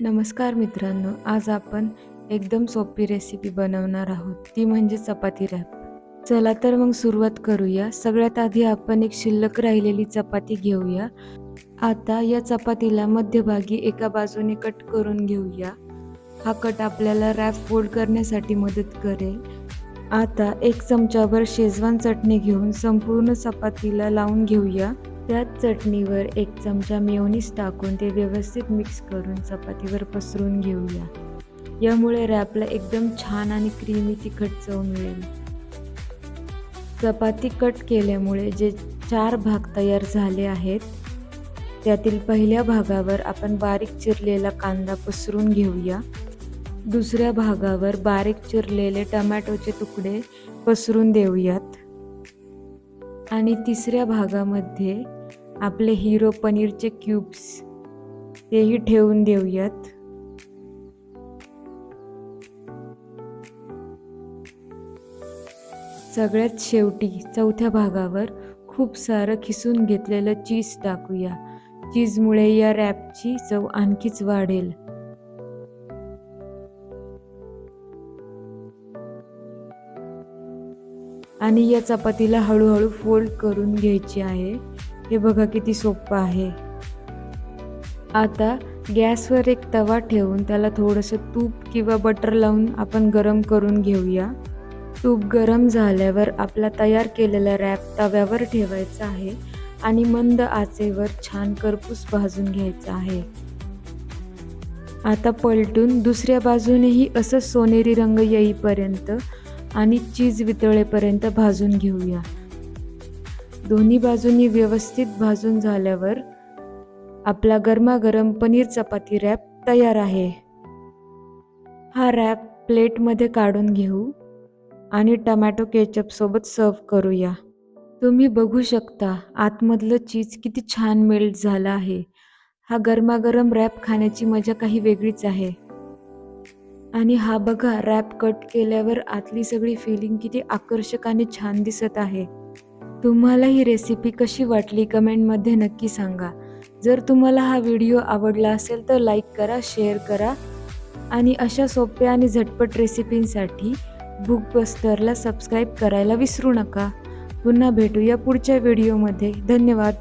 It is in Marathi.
नमस्कार मित्रांनो आज आपण एकदम सोपी रेसिपी बनवणार आहोत. ती म्हणजे चपाती रॅप चला तर मग सुरुवात करूया. सगळ्यात आधी आपण एक शिल्लक राहिलेली चपाती घेऊया. आता या चपातीला मध्यभागी एका बाजूने कट करून घेऊया. हा कट आपल्याला रॅप फोल्ड करण्यासाठी मदत करेल. आता एक चमचाभर शेजवान चटणी घेऊन संपूर्ण चपातीला लावून घेऊया. त्याच चटणीवर एक चमचा मेयोनीज टाकून ते व्यवस्थित मिक्स करून चपातीवर पसरून घेऊया. यामुळे रॅपला एकदम छान आणि क्रीमी तिखट चव मिळेल. चपाती कट केल्यामुळे जे चार भाग तयार झाले आहेत त्यातील पहिल्या भागावर आपण बारीक चिरलेला कांदा पसरून घेऊया. दुसऱ्या भागावर बारीक चिरलेले टमॅटोचे तुकडे पसरून देऊयात. आणि तिसऱ्या भागामध्ये आपले हिरो पनीरचे क्यूब्स तेही ठेवून देऊयात. सगळ्यात शेवटी चौथ्या भागावर खूप सारं खिसून घेतलेलं चीज टाकूया. चीजमुळे या रॅपची चव आणखीच वाढेल. आणि या चपातीला हळूहळू फोल्ड करून घ्यायची आहे. हे बघा किती सोपं आहे. आता गॅसवर एक तवा ठेवून त्याला थोडंसं तूप किंवा बटर लावून आपण गरम करून घेऊया. तूप गरम झाल्यावर आपला तयार केलेला रॅप तव्यावर ठेवायचा आहे आणि मंद आचेवर छान करपूस भाजून घ्यायचा आहे. आता पलटून दुसऱ्या बाजूनेही असं सोनेरी रंग येईपर्यंत आणि चीज वितळेपर्यंत भाजून घेऊया. दोन्ही बाजूंनी व्यवस्थित भाजून झाल्यावर आपला गरमागरम पनीर चपाती रॅप तयार आहे. हा रॅप प्लेटमध्ये काढून घेऊ आणि टमॅटो केचपसोबत सर्व करूया. तुम्ही बघू शकता आतमधलं चीज किती छान मेल्ट झालं आहे. हा गरमागरम रॅप खाण्याची मजा काही वेगळीच आहे. आणि हा बघा रॅप कट केल्यावर आतली सगळी फिलिंग किती आकर्षक आणि छान दिसत आहे. तुम्हाला ही रेसिपी कशी वाटली कमेंटमध्ये नक्की सांगा. जर तुम्हाला हा व्हिडिओ आवडला असेल तर लाईक करा शेअर करा आणि अशा सोप्या आणि झटपट रेसिपींसाठी बुकबस्टरला सबस्क्राईब करायला विसरू नका. पुन्हा भेटूया पुढच्या व्हिडिओमध्ये धन्यवाद.